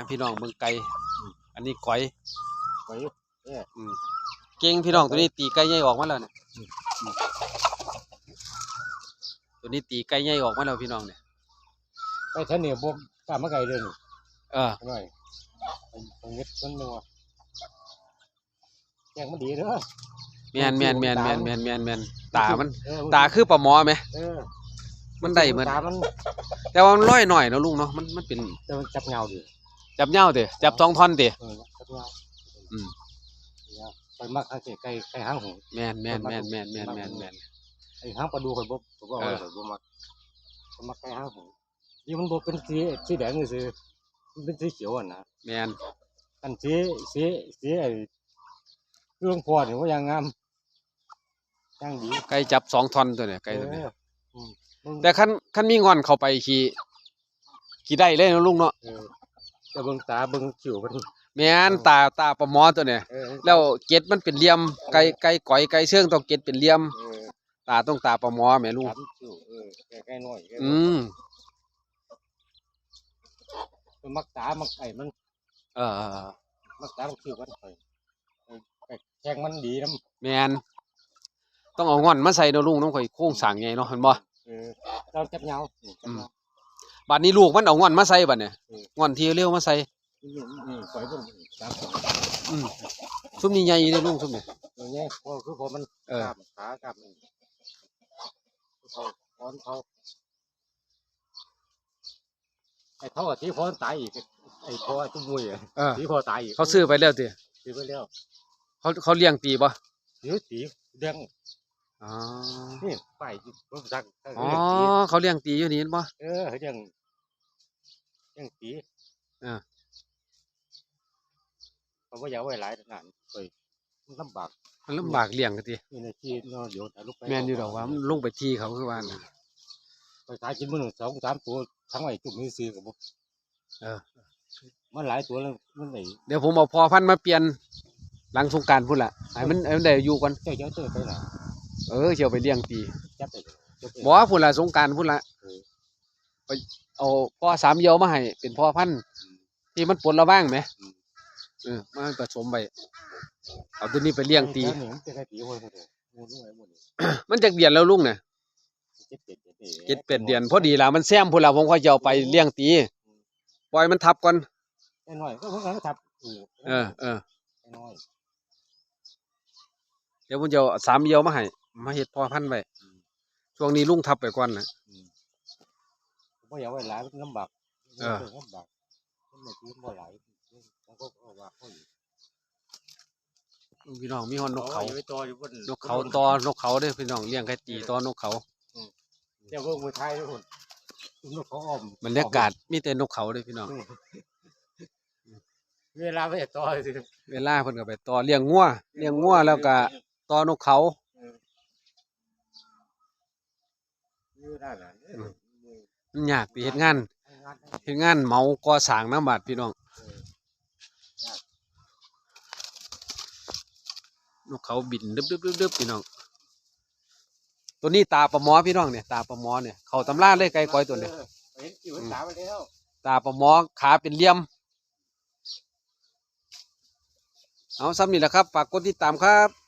ให้พี่น้องเบิ่งไก่อันนี้ก้อยไปอยู่เนี่ยอืมเก่งพี่น้องตัวนี้ตีไก่ใหญ่ออกมาแล้วเนี่ยอืมตัวนี้ตีไก่ใหญ่ออกมาแล้วพี่น้องเนี่ยไปท่านเนี่ยบวกกล้ามาไกลเลยนี่เออหน่อยไปไปเงียบมันนึงว่ะแกงมันดีเด้อแม่นแม่นแม่นแม่นแม่นแม่นแม่นตามัน เออตาคือปลาหมอไหมเออมันได้เหมือนตามันแต่ว่ามันร้อยหน่อยเนาะลุงเนาะมันมันเป็นแต่มันจับเงาดิ จับเหย้าเตะจับสองท่อนเตะเออจับเงาอืมเนี่ยไปมักหางเจ๊ไก่ไก่หางหงแม่นแม่นแม่นแม่นแม่นแม่นแม่น ไอ้หางปลาดูข่อยบ่ผมบ่เอเอาอข่อยบ่มักผมมักไก่หางหงนี่มันบ่เป็นสีสีแดงนี่ซื่อมันเป็นสีเขียวอะนะแม่นอันสีสีสีไอ้เรื่องพอนี่ว่ายังงามยังดีไก่จับสองท่อนตัวเนี่ยไก่ตัวเนี้เอออืมมึงแต่คันคันมีงอนเข้าไปขี่ขี่ได้เลยเนาะลุงเนาะเออ จะเบิ่งตาเบิ่งคิ้วมันแม่นตาตาปลาหมอตัวเนี่ยเออแล้วเกล็ดมันเป็นเหลี่ยมไก่ไก่ก๋อยไก่เชื่องต้องเกล็ดเป็นเหลี่ยม เออตาต้องตาปลาหมอแม่ลุงถามคิ้วเออใกล้ๆหน่อยใกล้ๆหน่อยอืมมันมักตามักไอ้มันเออเออเออมักตามักคิ้วมันไปไปแข่งมันดีนํแม่นต้องเอางอนมาใส่เนาะลุงต้องค่อยโค้งสร้างใหญ่เนาะเห็นบ่ เออเราจับเงานี่จับเงา บัดนี้ลูกมันเอางอนมาใส่บัดเนี่ยเอองอนที่เร็วมาใส่นี่นี่ปล่อยเบิ่งตามสองอืมซุมนี้ใหญ่เด้อลุงซุมนี้ตัวนี้พอคือพอมันเออ กล้ามขากล้ามนี่เขาพอนเขาไอ้เขาอะที่พอนตายอีกไอ้พอจุ้มมวยอะเออ ที่พอตายอีกเขาซื้อไปแล้วติซื้อไปแล้วเขาเขาเลี้ยงตีบ่เดี๋ยวสีเรื่องอ๋อนี่ไปที่รถจักรอ๋อเรื่องสีเขาเลี้ยงตีอยู่นี่เห็นบ่เออเรื่อง เรื่องสีเออเขาว่าอย่าไว้หลายขนาดไปมันลำบากมันลำบากเลี้ยงกันตินี่ในที่เนาะเดี๋ยวแต่ลูกไปแม่นอยู่ดอกว่ามันลงไปที่เขาคือว่าน่ะไปขายกินมื้อหนึ่งสองสามตัวทั้งไอ้จุ่มนี่ซื้อกับเออ มันหลายตัวแล้วมันไหนเดี๋ยวผมเอาพอพันธุ์มาเปลี่ยน หลังสงกรารพุ่นล่ะให้มันให้มันได้อยู่ก่อนเจ้าเจ้าเจ้าไปไหนเออเชียวไปเลี้ยงตีจับไปจับไป บ่พุ่นล่ะสงกรารพุ่นล่ะเออ ไป เอาพ่อสามเหยยวมาให้เป็นพ่อพันธุ์ที่มันปนระว่างไหมอืมเออมาผสมไปเอาตัวนี้ไปเลี้ยงตีแค่นี้มันจะได้ตีหัวหมดเลยหมดเลยหมดเลยมันจักเดือนแล้วลุงน่ะเจ็ดเจ็ดเจ็ดเจ็ดแปดเดือนพอดีล่ะมันแซมพุ่นล่ะผมค่อยจะเอาไปเลี้ยงตีปล่อยมันทับก่อนไอ้น้อยก็เพิ่งเอาทับเออเออไอ้น้อยเดี๋ยวผมจะเอาสามเหยยวมาให้มาเฮ็ดพ่อพันธุ์ไว้ช่วงนี้ลุงทับไปก่อนนะ ผมว่าอย่าไว้หลายมันลำบากเออ ลำบากมันไม่ตีมันบ่หลายผมก็เอาว่าเขาอยู่พี่น้องมีฮอนนกเขาอยู่ไปต่ออยู่บนนกเขาตอนกเขาเด้อพี่น้องเลี้ยงไก่ตีตอนกเขาเดี๋ยวเพิ่งมือไทยทุกคนนกเขาอ้อมบรรยากาศมีแต่นกเขาเด้อพี่น้อง เวลาไม่ต่อสิเวลาเพิ่นก็ไปต่อเลี้ยงงัวเลี้ยงงัวแล้วก็ต่อนกเขา เวลานั้น มันยากที่เฮ็ดงานเฮ็ดงานเหมาก่อสร้างน้ำบาดพี่น้องนกเขาบินดึบๆๆๆพี่น้อง ตัวนี้ตาปลาหมอพี่น้องเนี่ยตาปลาหมอเนี่ยเขาตำราเลยไก่ก้อยตัวเนี้เห็นอยู่สามไปแล้วตาปลาหมอขาเป็นเหลี่ยม เอาซ้ำนี่แหละครับฝากกดติดตามครับ